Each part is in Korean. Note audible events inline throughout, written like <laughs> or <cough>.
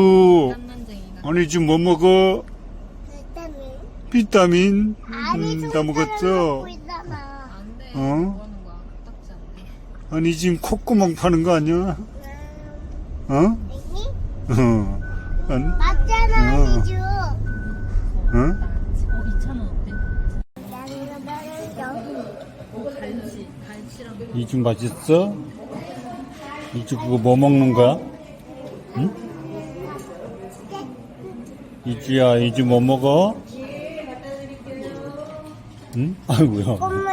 어. 아니 지금 뭐 먹어? 비타민. 비타민? 아니, 음, 다 먹었죠? 안 돼. 어? 뭐 하는 거야? 안 돼. 아니 지금 콧구멍 파는 거 아니야? 어? 아니? 어. 안, 맞잖아, 어. 이주. 어? 어, 2,000원 어때? 양념을 어, 갈치. 갈치랑 이주 맛있어? 이주 그거 뭐 먹는 거야? 응? 이주야 이주 뭐 먹어? 응? 아이고야. 콧물.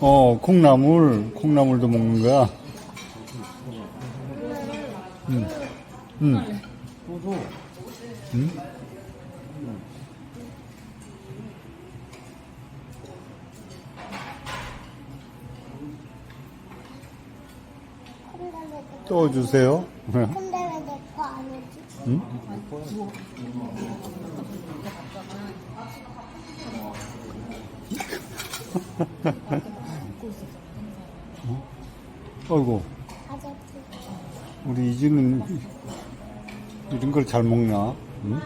어 콩나물 콩나물도 먹는 거야? 응. 응. 응? 또 주세요. 응? <laughs> 아저씨. 우리 이주는 이런 걸 잘 먹나? 응?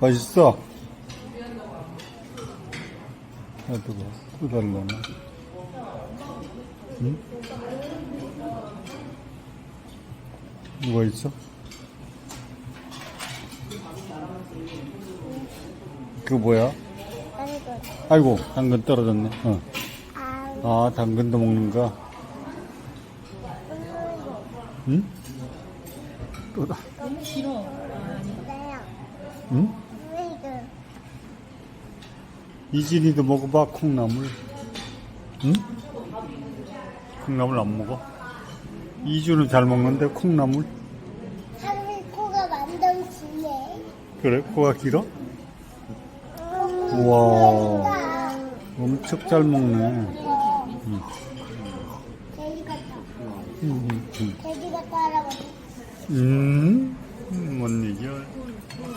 맛있어? 아, 뜨거. 또 거나? 응? 뭐가 있어? 그거 뭐야? 아이고. 아이고, 당근 떨어졌네. 어. 아, 아, 당근도 먹는가? 응? 또다. 너무 길어. 응? 이진이도 먹어봐, 콩나물. 응? 콩나물 안 먹어? 이주는 잘 먹는데, 콩나물? 하늘 코가 완전 기네. 그래, 코가 길어? 우와. 우와. 엄청 잘 먹네. 돼지 같다. 응, 응, 응. 돼지 같다 할아버지. 음, 못 이겨.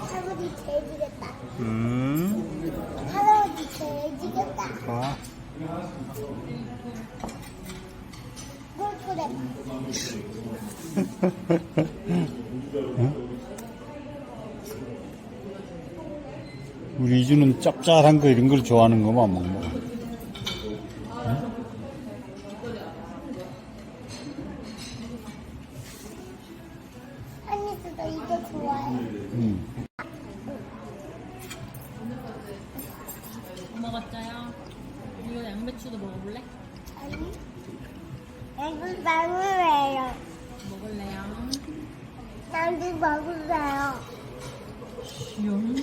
할아버지 돼지 같다. 음, 우리 이주는 짭짤한 거 이런 걸 좋아하는 거만 먹는 거. 한이스도 이거 좋아해. 응. 엄마가 짜요. 이거 양배추도 먹어볼래? 아니. 나도 먹을래요. 먹을래요? 나도 먹을래요. 시영?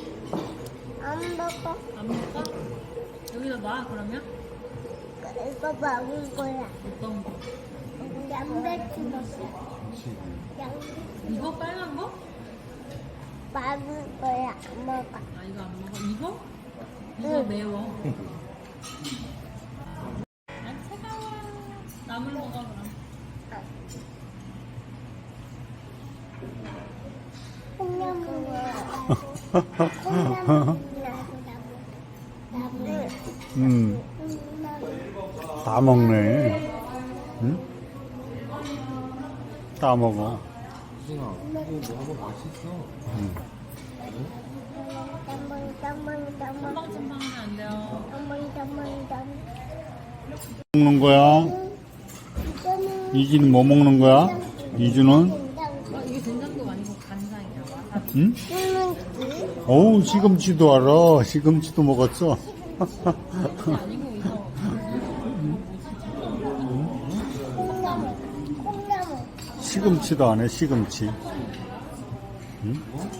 안 먹어. 안 먹어? 여기다 놔, 그러면? 이거 먹을 거야. 어떤 거? 양배추 먹어. 양배추 이거 빨간 거? 먹을 거야. 안 먹어. 아, 이거 안 먹어. 이거? 이거 응. 매워. <laughs> 음. 다 먹네. 응? 다 먹어. 수진아, 이거 먹어봐 맛있어. 땀방이 땀방이 땀방이 찐빵찐빵 하면 안 돼요. 땀방이 땀방이 땀방이 먹는 거야? 이주는 뭐 먹는 거야? 이주는? 어, 이게 된장도 아니고 간장이야. 응? 어우, 시금치도 알아. 시금치도 먹었어. 이게 아니고 이거. 콩나물 콩나물 시금치도 안 해, 시금치. 응?